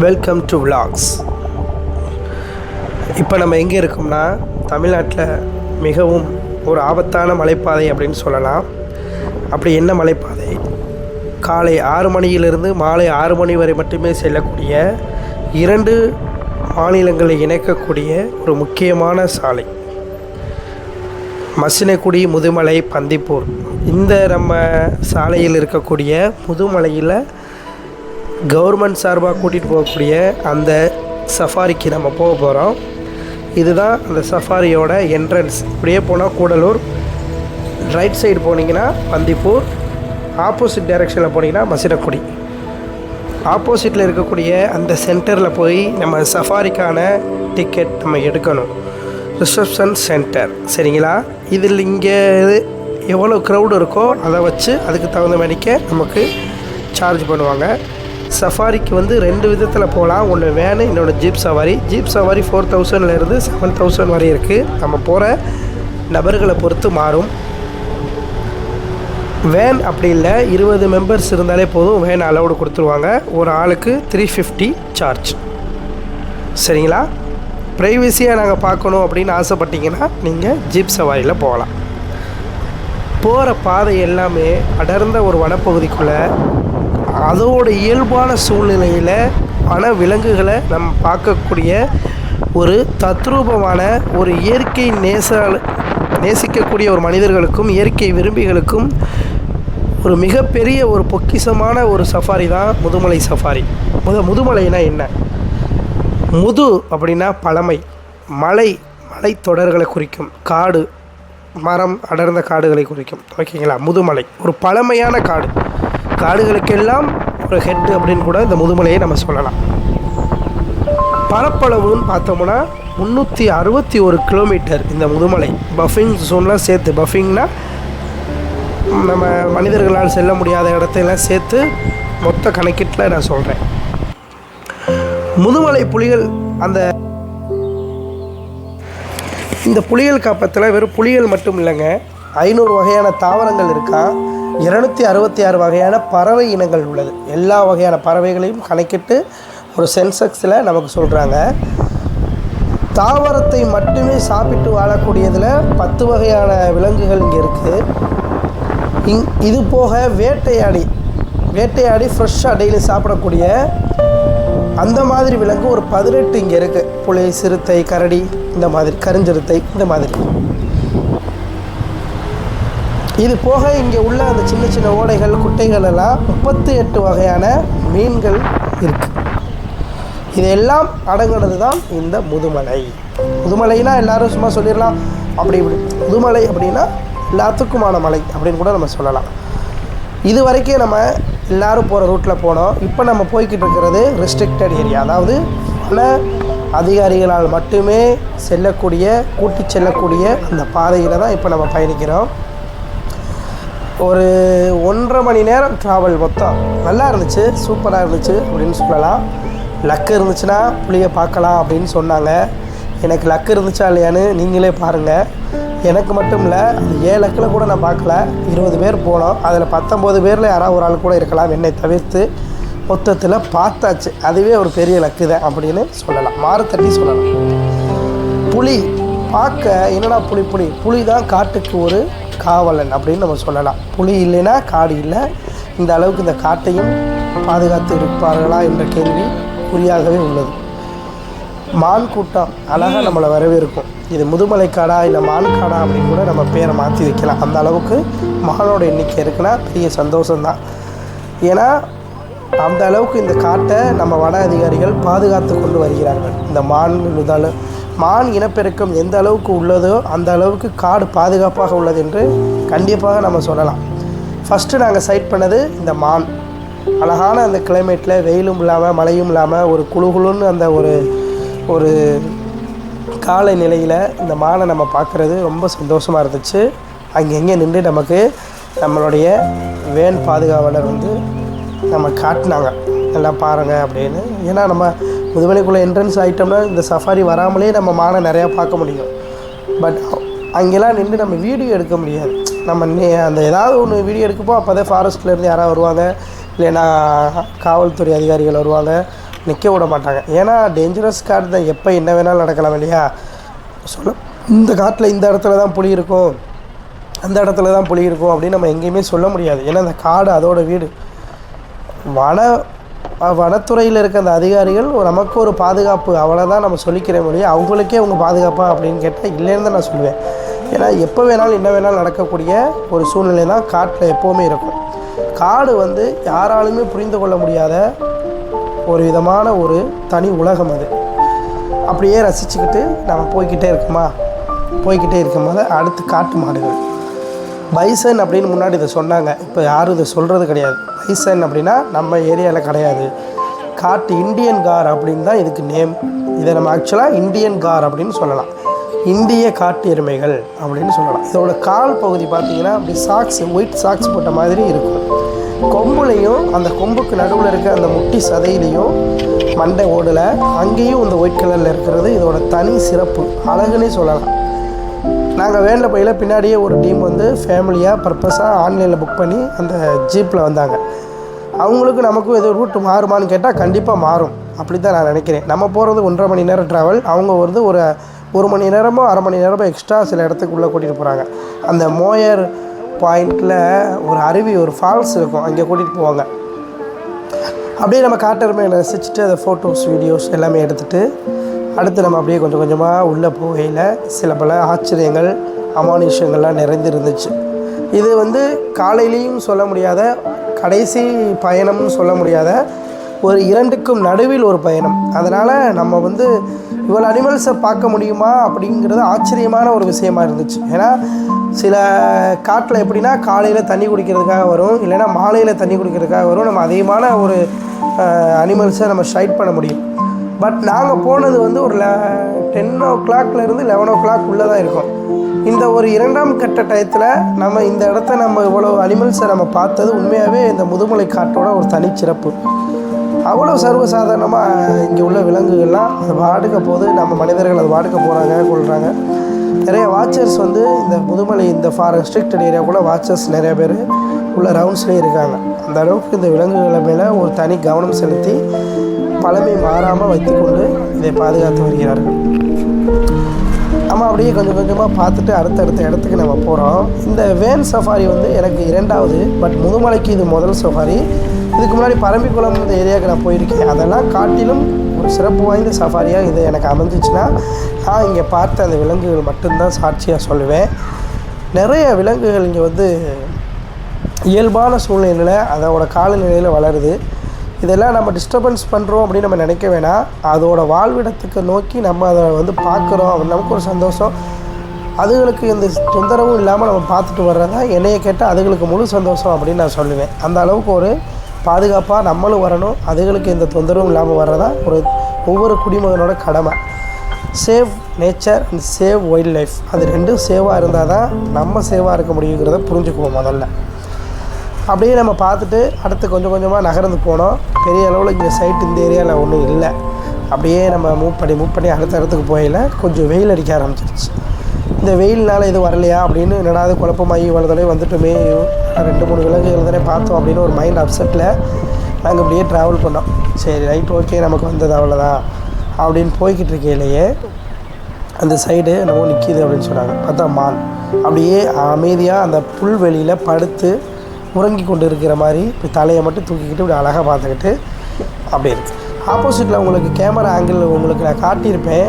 Welcome to vlogs இப்போ நம்ம எங்கே இருக்கோம்னா தமிழ்நாட்டில் மிகவும் ஒரு ஆபத்தான மலைப்பாதை அப்படின்னு சொல்லலாம். அப்படி என்ன மலைப்பாதை? காலை ஆறு மணியிலிருந்து மாலை ஆறு மணி வரை மட்டுமே செல்லக்கூடிய இரண்டு மாநிலங்களை இணைக்கக்கூடிய ஒரு முக்கியமான சாலை. மசினக்குடி முதுமலை பந்திப்பூர். இந்த நம்ம சாலையில் இருக்கக்கூடிய முதுமலையில் கவர்மெண்ட் சார்பாக கூட்டிகிட்டு போகக்கூடிய அந்த சஃபாரிக்கு நம்ம போக போகிறோம். இதுதான் அந்த சஃபாரியோட என்ட்ரன்ஸ் இப்படியே போனால் கூடலூர் ரைட் சைடு போனீங்கன்னா பந்திப்பூர் ஆப்போசிட் டைரெக்ஷனில் போனீங்கன்னா மசிடக்குடி ஆப்போசிட்டில் இருக்கக்கூடிய அந்த சென்டரில் போய் நம்ம சஃபாரிக்கான டிக்கெட் நம்ம எடுக்கணும். ரிசப்ஷன் சென்டர் சரிங்களா? இதில் இங்கே எவ்வளோ க்ரௌடு இருக்கோ அதை வச்சு அதுக்கு தகுந்த மாதிரிக்க நமக்கு சார்ஜ் பண்ணுவாங்க. சஃபாரிக்கு வந்து ரெண்டு விதத்தில் போகலாம் ஒன்று வேனு இன்னொன்று ஜீப் சவாரி. ஜீப் சவாரி ஃபோர் தௌசண்ட்லேருந்து செவன் தௌசண்ட் வரை இருக்குது நம்ம போகிற நபர்களை பொறுத்து மாறும். வேன் அப்படி இல்லை இருபது மெம்பர்ஸ் இருந்தாலே போதும். வேன் அலௌடு கொடுத்துருவாங்க. ஒரு ஆளுக்கு த்ரீ ஃபிஃப்டி சார்ஜ் சரிங்களா? ப்ரைவசியாக நாங்கள் பார்க்கணும் அப்படின்னு ஆசைப்பட்டீங்கன்னா நீங்கள் ஜீப் சவாரியில் போகலாம். போகிற பாதை எல்லாமே அடர்ந்த ஒரு வனப்பகுதிக்குள்ளே அதோட இயல்பான சூழ்நிலையில் பண விலங்குகளை நம்ம பார்க்கக்கூடிய ஒரு தத்ரூபமான ஒரு இயற்கை நேச நேசிக்கக்கூடிய ஒரு மனிதர்களுக்கும் இயற்கை விரும்பிகளுக்கும் ஒரு மிகப்பெரிய ஒரு பொக்கிஷமான ஒரு சஃபாரி தான் முதுமலை சஃபாரி. முத முதுமலைனா என்ன? முது அப்படின்னா பழமை மலை மலைத்தொடர்களை குறிக்கும் காடு மரம் அடர்ந்த காடுகளை குறிக்கும். ஓகேங்களா? முதுமலை ஒரு பழமையான காடு. காடுகளுக்கெல்லாம் ஒரு ஹெட் அப்படின்னு கூட இந்த முதுமலையை நம்ம சொல்லலாம். பரப்பளவுன்னு பார்த்தோம்னா முந்நூற்றி அறுபத்தி ஒரு கிலோமீட்டர் இந்த முதுமலை. பஃபிங் ஜோன்லாம் சேர்த்து பஃபிங்னா நம்ம மனிதர்களால் செல்ல முடியாத இடத்தையெல்லாம் சேர்த்து மொத்த கணக்கீட்டில் நான் சொல்கிறேன் முதுமலை புலிகள் அந்த இந்த புலிகள் காப்பத்தில் வெறும் புலிகள் மட்டும் இல்லைங்க. ஐநூறு வகையான தாவரங்கள் இருக்கா? இருநூத்தி அறுபத்தி ஆறு வகையான பறவை இனங்கள் உள்ளது. எல்லா வகையான பறவைகளையும் கணக்கிட்டு ஒரு சென்செக்ஸில் நமக்கு சொல்கிறாங்க தாவரத்தை மட்டுமே சாப்பிட்டு வாழக்கூடியதில் பத்து வகையான விலங்குகள் இங்கே இருக்குது இங் இது போக வேட்டையாடி வேட்டையாடி ஃப்ரெஷ்ஷாக டெய்லி சாப்பிடக்கூடிய அந்த மாதிரி விலங்கு ஒரு பதினெட்டு இங்கே இருக்குது புலி சிறுத்தை கரடி இந்த மாதிரி கருஞ்சிறுத்தை இந்த மாதிரி. இது போக இங்கே உள்ள அந்த சின்ன சின்ன ஓடைகள் குட்டைகள் எல்லாம் முப்பத்தி எட்டு வகையான மீன்கள் இருக்குது இதெல்லாம் அடங்கினது தான் இந்த முதுமலை. முதுமலைனா எல்லாரும் சும்மா சொல்லிடலாம். அப்படி இப்படி முதுமலை அப்படின்னா எல்லாத்துக்குமான மலை அப்படின்னு கூட நம்ம சொல்லலாம். இது வரைக்கும் நம்ம எல்லாரும் போகிற ரூட்டில் போனோம். இப்போ நம்ம போய்கிட்டு இருக்கிறது ரெஸ்ட்ரிக்டட் ஏரியா அதாவது பல அதிகாரிகளால் மட்டுமே செல்லக்கூடிய கூட்டி செல்லக்கூடிய அந்த பாதையில் தான் இப்போ நம்ம பயணிக்கிறோம். ஒரு ஒன்றரை மணி நேரம் ட்ராவல் மொத்தம். நல்லா இருந்துச்சு சூப்பராக இருந்துச்சு அப்படின்னு சொல்லலாம். லக்கு இருந்துச்சுன்னா புளியை பார்க்கலாம் அப்படின்னு சொன்னாங்க. எனக்கு லக்கு இருந்துச்சா இல்லையான்னு நீங்களே பாருங்கள் எனக்கு மட்டும் இல்லை ஏழு லக்கில் கூட நான் பார்க்கல. இருபது பேர் போனோம். அதில் பத்தொம்போது பேரில் யாராவது ஒரு ஆள் கூட இருக்கலாம். என்னை தவிர்த்து மொத்தத்தில் பார்த்தாச்சு. அதுவே ஒரு பெரிய லக்கு தான் அப்படின்னு சொல்லலாம். மாறு தட்டி சொல்லலாம். புளி பார்க்க என்னடா புளி புளி புலி? தான் காட்டுக்கு ஒரு காவலன் அப்படின்னு நம்ம சொல்லலாம். புலி இல்லைன்னா காடு இல்லை. இந்த அளவுக்கு இந்த காட்டையும் பாதுகாத்து இருப்பார்களா என்ற கேள்வி குறியாகவே உள்ளது. மான் கூட்டம் அழகாக நம்மளை வரவேற்கும். இது முதுமலை காடா இல்லை மான் காடா அப்படின்னு கூட நம்ம பேரை மாற்றி வைக்கலாம். அந்த அளவுக்கு மானோட எண்ணிக்கை இருக்குன்னா பெரிய சந்தோஷம்தான். ஏன்னா அந்த அளவுக்கு இந்த காட்டை நம்ம வன அதிகாரிகள் பாதுகாத்து கொண்டு வருகிறார்கள். இந்த மான் முதல் மான் இனப்பெருக்கம் எந்த அளவுக்கு உள்ளதோ அந்த அளவுக்கு காடு பாதுகாப்பாக உள்ளது என்று கண்டிப்பாக நம்ம சொல்லலாம். ஃபஸ்ட்டு நாங்கள் சைட் பண்ணது இந்த மான். அழகான அந்த கிளைமேட்டில் வெயிலும் இல்லாமல் மழையும் இல்லாமல் ஒரு குழுகுழுன்னு அந்த ஒரு ஒரு காலை நிலையில் இந்த மானை நம்ம பார்க்குறது ரொம்ப சந்தோஷமாக இருந்துச்சு. அங்கங்கே நின்று நமக்கு நம்மளுடைய வேன் பாதுகாவலர் வந்து நம்ம காட்டினாங்க. நல்லா பாருங்கள் அப்படின்னு. ஏன்னா நம்ம முதுமலைக்குள்ளே என்ட்ரன்ஸ் ஆகிட்டோம்னா இந்த சஃபாரி வராமலே நம்ம மானை நிறையா பார்க்க முடியும். பட் அங்கெல்லாம் நின்று நம்ம வீடியோ எடுக்க முடியாது. நம்ம அந்த ஏதாவது ஒன்று வீடியோ எடுக்கப்போ அப்போ தான் ஃபாரஸ்ட்லேருந்து யாராவது வருவாங்க? இல்லைன்னா காவல்துறை அதிகாரிகள் வருவாங்க? நிற்க விட மாட்டாங்க. ஏன்னா டேஞ்சரஸ் காடு தான். எப்போ என்ன வேணாலும் நடக்கலாம் இல்லையா? சொல்ல இந்த காட்டில் இந்த இடத்துல தான் புலி இருக்கும். அந்த இடத்துல தான் புலி இருக்கும் அப்படின்னு நம்ம எங்கேயுமே சொல்ல முடியாது. ஏன்னா அந்த காடு அதோட வீடு. வன வனத்துறையில் இருக்க அந்த அதிகாரிகள் ஒரு- நமக்கு ஒரு பாதுகாப்பு அவ்வளோதான் நம்ம சொல்லிக்கிற முடியும் அவங்களுக்கே அவங்க பாதுகாப்பா அப்படின்னு கேட்டால் இல்லைன்னு தான் நான் சொல்லுவேன். ஏன்னா எப்போ வேணாலும் என்ன வேணாலும் நடக்கக்கூடிய ஒரு சூழ்நிலை தான் காட்டில் எப்போவுமே இருக்கும். காடு வந்து யாராலுமே புரிந்து கொள்ள முடியாத ஒரு விதமான ஒரு தனி உலகம் அது. அப்படியே ரசிச்சுக்கிட்டு நம்ம போய்கிட்டே இருக்கோமா? போய்கிட்டே இருக்கும்போது அடுத்து காட்டு மாடுகள். பைசன் அப்படின்னு முன்னாடி இதை சொன்னாங்க. இப்போ யாரும் இதை சொல்கிறது கிடையாது. பைசன் அப்படின்னா நம்ம ஏரியாவில் கிடையாது. காட்டு இந்தியன் கார் அப்படின்னு தான் இதுக்கு நேம். இதை நம்ம ஆக்சுவலாக இந்தியன் கார் அப்படின்னு சொல்லலாம். இந்திய காட்டு எருமைகள் அப்படின்னு சொல்லலாம். இதோட கால் பகுதி பார்த்தீங்கன்னா அப்படி சாக்ஸ் ஒயிட் சாக்ஸ் போட்ட மாதிரி இருக்கும். கொம்புலையும் அந்த கொம்புக்கு நடுவில் இருக்க அந்த முட்டி சதையிலையும் மண்டை ஓடலை. அங்கேயும் இந்த ஒயிட் கலரில் இருக்கிறது இதோட தனி சிறப்பு. அழகுன்னே சொல்லலாம். நாங்கள் வேனில் போயில பின்னாடியே ஒரு டீம் வந்து ஃபேமிலியாக பர்பஸாக ஆன்லைனில் புக் பண்ணி அந்த ஜீப்பில் வந்தாங்க. அவங்களுக்கு நமக்கும் எதுவும் ரூட் மாறுமான்னு கேட்டால் கண்டிப்பாக மாறும். அப்படி தான் நான் நினைக்கிறேன். நம்ம போகிறது ஒன்றரை மணி நேரம் ட்ராவல் அவங்க வந்து ஒரு ஒரு மணி நேரமோ அரை மணி நேரமோ எக்ஸ்ட்ரா சில இடத்துக்கு உள்ளே கூட்டிகிட்டு போகிறாங்க அந்த மோயர் பாயிண்டில் ஒரு அருவி ஒரு ஃபால்ஸ் இருக்கும். அங்கே கூட்டிகிட்டு போவாங்க. அப்படியே நம்ம காட்டெருமையை ரசிச்சுட்டு அதை ஃபோட்டோஸ் வீடியோஸ் எல்லாமே எடுத்துகிட்டு அடுத்து நம்ம அப்படியே கொஞ்சம் கொஞ்சமாக உள்ளே போகையில் சில பல ஆச்சரியங்கள் அமானுஷங்கள்லாம் நிறைந்து இருந்துச்சு இது வந்து காலையிலையும் சொல்ல முடியாத கடைசி பயணம்னு சொல்ல முடியாத ஒரு இரண்டுக்கும் நடுவில் ஒரு பயணம். அதனால் நம்ம வந்து இவ்வளோ அனிமல்ஸை பார்க்க முடியுமா அப்படிங்கிறது ஆச்சரியமான ஒரு விஷயமா இருந்துச்சு. ஏன்னா சில காட்டில் எப்படின்னா காலையில் தண்ணி குடிக்கிறதுக்காக வரும் இல்லைன்னா மாலையில் தண்ணி குடிக்கிறதுக்காக வரும். நம்ம அதிகமான ஒரு அனிமல்ஸை நம்ம ஷைட் பண்ண முடியும். பட் நாங்கள் போனது வந்து ஒரு டென் ஓ கிளாக்லேருந்து லெவன் ஓ கிளாக் உள்ளே தான் இருக்கும். இந்த ஒரு இரண்டாம் கட்ட டயத்தில் நம்ம இந்த இடத்த நம்ம இவ்வளோ அனிமல்ஸை நம்ம பார்த்தது உண்மையாகவே இந்த முதுமலை காட்டோட ஒரு தனிச்சிறப்பு அவ்வளோ சர்வசாதாரணமாக இங்கே உள்ள விலங்குகள்லாம் அது வாடுக்க போது நம்ம மனிதர்கள் அது வாடுக்க போகிறாங்க கொள்கிறாங்க நிறைய வாட்சர்ஸ் வந்து இந்த முதுமலை இந்த ஃபார் ரெஸ்ட்ரிக்டட் ஏரியாக்குள்ளே வாட்சர்ஸ் நிறைய பேர் உள்ள ரவுண்ட்ஸ்லேயே இருக்காங்க. அந்த அளவுக்கு இந்த விலங்குகளை மேலே ஒரு தனி கவனம் செலுத்தி பழமை மாறாமல் வைத்துக்கொண்டு இதை பாதுகாத்து வருகிறார்கள். நம்ம அப்படியே கொஞ்சம் கொஞ்சமாக பார்த்துட்டு அடுத்தடுத்த இடத்துக்கு நம்ம போகிறோம் இந்த வேன் சஃபாரி வந்து எனக்கு இரண்டாவது பட் முதுமலைக்கு இது முதல் சஃபாரி. இதுக்கு முன்னாடி பரம்பிக்குளம் இந்த ஏரியாவுக்கு நான் போயிருக்கேன். அதெல்லாம் காட்டிலும் ஒரு சிறப்பு வாய்ந்த சஃபாரியாக இது எனக்கு அமைஞ்சிச்சுன்னா நான் இங்கே பார்த்த அந்த விலங்குகள் மட்டும்தான் சாட்சியாக சொல்லுவேன். நிறைய விலங்குகள் இங்கே வந்து இயல்பான சூழ்நிலையில் அதோட காலநிலையில் வளருது. இதெல்லாம் நம்ம டிஸ்டர்பன்ஸ் பண்ணுறோம் அப்படின்னு நம்ம நினைக்க வேணாம். அதோட வாழ்விடத்துக்கு நோக்கி நம்ம அதை வந்து பார்க்குறோம். அப்படின்னு நமக்கு ஒரு சந்தோஷம். அதுகளுக்கு இந்த தொந்தரவும் இல்லாமல் நம்ம பார்த்துட்டு வர்றதா என்னையை கேட்டால் அதுகளுக்கு முழு சந்தோஷம் அப்படின்னு நான் சொல்லுவேன். அந்த அளவுக்கு ஒரு பாதுகாப்பாக நம்மளும் வரணும். அதுகளுக்கு எந்த தொந்தரவும் இல்லாமல் வர்றதா ஒரு ஒவ்வொரு குடிமகனோட கடமை. Save nature and save wildlife அது ரெண்டும் சேவாக இருந்தால் தான் நம்ம சேவாக இருக்க முடியுங்கிறத புரிஞ்சுக்குவோம் முதல்ல. அப்படியே நம்ம பார்த்துட்டு அடுத்து கொஞ்சம் கொஞ்சமாக நகர்ந்து போனோம். பெரிய அளவில் இங்கே சைட் இந்த ஏரியாவில் ஒன்றும் இல்லை. அப்படியே நம்ம மூவ் பண்ணி மூவ் பண்ணி அடுத்த இடத்துக்கு போயில கொஞ்சம் வெயில் அடிக்க ஆரம்பிச்சிருச்சு. இந்த வெயில்னால் இது வரலையா அப்படின்னு என்னடாது குழப்பமாகி இவ்வளோ வந்துட்டுமே. ரெண்டு மூணு விலங்குகள் தானே பார்த்தோம் அப்படின்னு ஒரு மைண்ட் அப்செட்டில் நாங்கள் இப்படியே ட்ராவல் பண்ணோம். சரி ரைட் ஓகே நமக்கு வந்தது அவ்வளோதான் அப்படின்னு போய்கிட்டு இருக்கையிலேயே அந்த சைடு என்னமோ நிற்கிது அப்படின்னு சொன்னாங்க. பார்த்தா மான். அப்படியே அமைதியாக அந்த புல்வெளியில் படுத்து உறங்கி கொண்டு இருக்கிற மாதிரி இப்படி தலையை மட்டும் தூக்கிக்கிட்டு இப்படி அழகாக பார்த்துக்கிட்டு அப்படி இருக்குது ஆப்போசிட்டில் உங்களுக்கு கேமரா ஆங்கிள் உங்களுக்கு நான் காட்டியிருப்பேன்.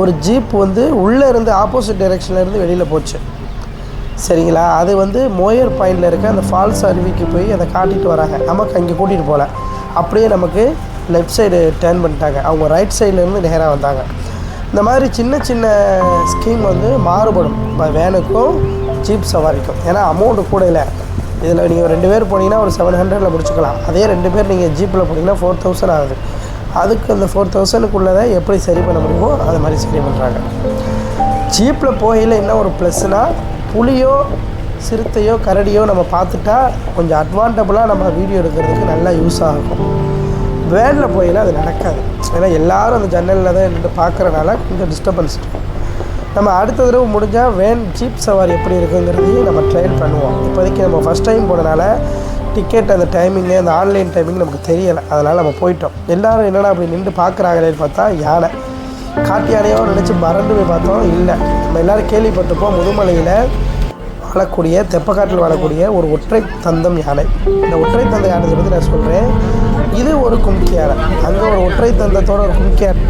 ஒரு ஜீப் வந்து உள்ளே இருந்து ஆப்போசிட் டைரெக்ஷன்லேருந்து வெளியில் போச்சு. சரிங்களா? அது வந்து மோயர் பாயிண்டில் இருக்க அந்த ஃபால்ஸ் அருவிக்கு போய் அதை காட்டிட்டு வராங்க. நமக்கு அங்கே கூட்டிகிட்டு போகல அப்படியே நமக்கு லெஃப்ட் சைடு டேர்ன் பண்ணிட்டாங்க. அவங்க ரைட் சைட்லேருந்து நேராக வந்தாங்க. இந்த மாதிரி சின்ன சின்ன ஸ்கீம் வந்து மாறுபடும். இப்போ வேனுக்கும் ஜீப் சவாரிக்கும். ஏன்னா அமௌண்ட்டு கூட இல்லை. இதில் நீங்கள் ரெண்டு பேர் போனீங்கன்னா ஒரு செவன் ஹண்ட்ரடில் முடிச்சுக்கலாம். அதே ரெண்டு பேர் நீங்கள் ஜீப்பில் போனீங்கன்னா ஃபோர் தௌசண்ட் ஆகுது. அதுக்கு அந்த ஃபோர் தௌசண்ட்க்குள்ளதை எப்படி சரி பண்ண முடியுமோ அது மாதிரி சரி பண்ணுறாங்க ஜீப்பில் போகையில் என்ன ஒரு ப்ளஸ்னால் புலியோ சிறுத்தையோ கரடியோ நம்ம பார்த்துட்டா கொஞ்சம் அட்வான்டபுளாக நம்ம வீடியோ எடுக்கிறதுக்கு நல்லா யூஸ் ஆகும். வேனில் போயில அது நடக்காது. ஏன்னா எல்லோரும் அந்த ஜன்னலில் தான் நின்று பார்க்குறனால கொஞ்சம் டிஸ்டர்பன்ஸ் இருக்கும் நம்ம அடுத்த தடவை முடிஞ்சால் வேன் ஜீப் சவாரி எப்படி இருக்குங்கிறதையும் நம்ம ட்ரையல் பண்ணுவோம். இப்போதைக்கு நம்ம ஃபஸ்ட் டைம் போனனால டிக்கெட் அந்த டைமிங்கு அந்த ஆன்லைன் டைமிங் நமக்கு தெரியலை. அதனால் நம்ம போயிட்டோம். எல்லோரும் என்னடா அப்படி நின்று பார்க்குறாங்களேன்னு பார்த்தா யானை. காட்டு யானையோ நினச்சி மறந்து போய் பார்த்தோம் இல்லை. நம்ம எல்லோரும் கேள்விப்பட்டிருப்போம் முதுமலையில் வாழக்கூடிய தெப்பக்காட்டில் வாழக்கூடிய ஒரு ஒற்றை தந்தம் யானை. இந்த ஒற்றை தந்த யானை பற்றி நான் சொல்கிறேன் இது ஒரு கும்கி யானை. அங்கே ஒரு ஒற்றை தந்தத்தோட ஒரு கும்கி யானை.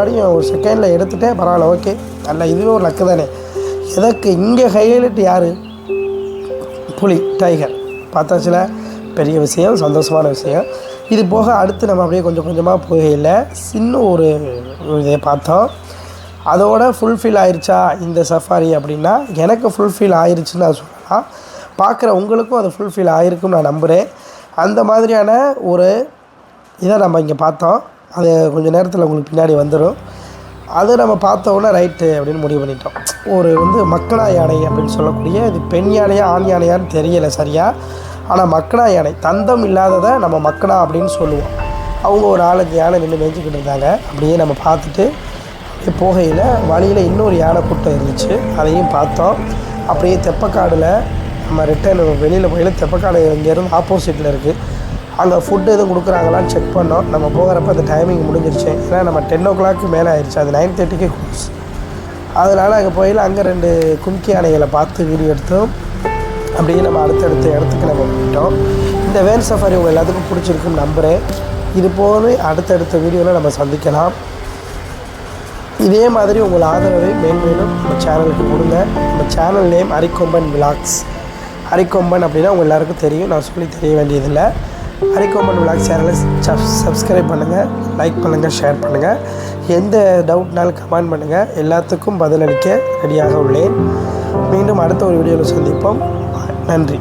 முன்னாடியும் ஒரு செகண்டில் எடுத்துட்டேன் பரவாயில்ல ஓகே நல்ல இதுவே ஒரு லக்கு தானே. எதற்கு இங்கே ஹைலைட் யார்? புலி டைகர் பார்த்தாச்சுல பெரிய விஷயம் சந்தோஷமான விஷயம். இது போக அடுத்து நம்ம அப்படியே கொஞ்சம் கொஞ்சமாக போகையில் சின்ன ஒரு இதை பார்த்தோம். அதோட ஃபுல்ஃபில் ஆயிடுச்சா இந்த சஃபாரி அப்படின்னா எனக்கு ஃபுல்ஃபில் ஆயிடுச்சுன்னு நான் சொல்லலாம். பார்க்குற உங்களுக்கும் அது ஃபுல்ஃபில் ஆயிருக்குன்னு நான் நம்புகிறேன் அந்த மாதிரியான ஒரு இதை நம்ம இங்கே பார்த்தோம். அது கொஞ்சம் நேரத்தில் உங்களுக்கு பின்னாடி வந்துடும் அதை நம்ம பார்த்தோன்னா ரைட்டு அப்படின்னு முடிவு பண்ணிட்டோம். ஒரு வந்து மக்களா யானை அப்படின்னு சொல்லக்கூடிய இது பெண் யானையா ஆண் யானையான்னு தெரியலை சரியாக ஆனால் மக்களா யானை தந்தம் இல்லாததை நம்ம மக்களா அப்படின்னு சொல்லுவோம். அவங்க ஒரு நாலஞ்சு யானை நின்று மேய்ஞ்சிக்கிட்டு இருந்தாங்க. அப்படியே நம்ம பார்த்துட்டு அப்படியே போகையில் வழியில் இன்னொரு யானை கூட்டம் இருந்துச்சு. அதையும் பார்த்தோம். அப்படியே தெப்பக்காடில் நம்ம ரிட்டர்ன் வெளியில் போயில தெப்பக்காடு இங்கேருந்து ஆப்போசிட்டில் இருக்குது அங்கே ஃபுட்டு எதுவும் கொடுக்குறாங்களான்னு செக் பண்ணோம். நம்ம போகிறப்ப அந்த டைமிங் முடிஞ்சிருச்சு. ஏன்னா நம்ம டென் ஓ கிளாக்கு மேலே ஆயிடுச்சு அது நைன் தேர்ட்டிக்கே கோர்ஸ் அதனால் அங்கே போயில அங்கே ரெண்டு கும்கி யானைகளை பார்த்து வீடியோ எடுத்தோம். அப்படியே நம்ம அடுத்தடுத்த இடத்துக்கு நம்ம போயிட்டோம். இந்த வேன் சஃபாரி உங்கள் எல்லாத்துக்கும் பிடிச்சிருக்கும் நம்புகிறேன் இது போல அடுத்தடுத்த வீடியோவில் நம்ம சந்திக்கலாம். இதே மாதிரி உங்கள் ஆதரவை மேன்மேலும் நம்ம சேனலுக்கு கொடுங்க. நம்ம channel name Harikomban vlogs Harikomban அப்படின்னா உங்கள் எல்லாருக்கும் தெரியும். நான் சொல்லி தெரிய வேண்டியதில்லை. ஹரிக்கொம்பன் விளாக் சேனலை சப்ஸ்கிரைப் பண்ணுங்கள் லைக் பண்ணுங்கள் ஷேர் பண்ணுங்கள் எந்த டவுட்னாலும் கமெண்ட் பண்ணுங்கள் எல்லாத்துக்கும் பதிலளிக்க ரெடியாக உள்ளேன். மீண்டும் அடுத்த ஒரு வீடியோவில் சந்திப்போம். நன்றி.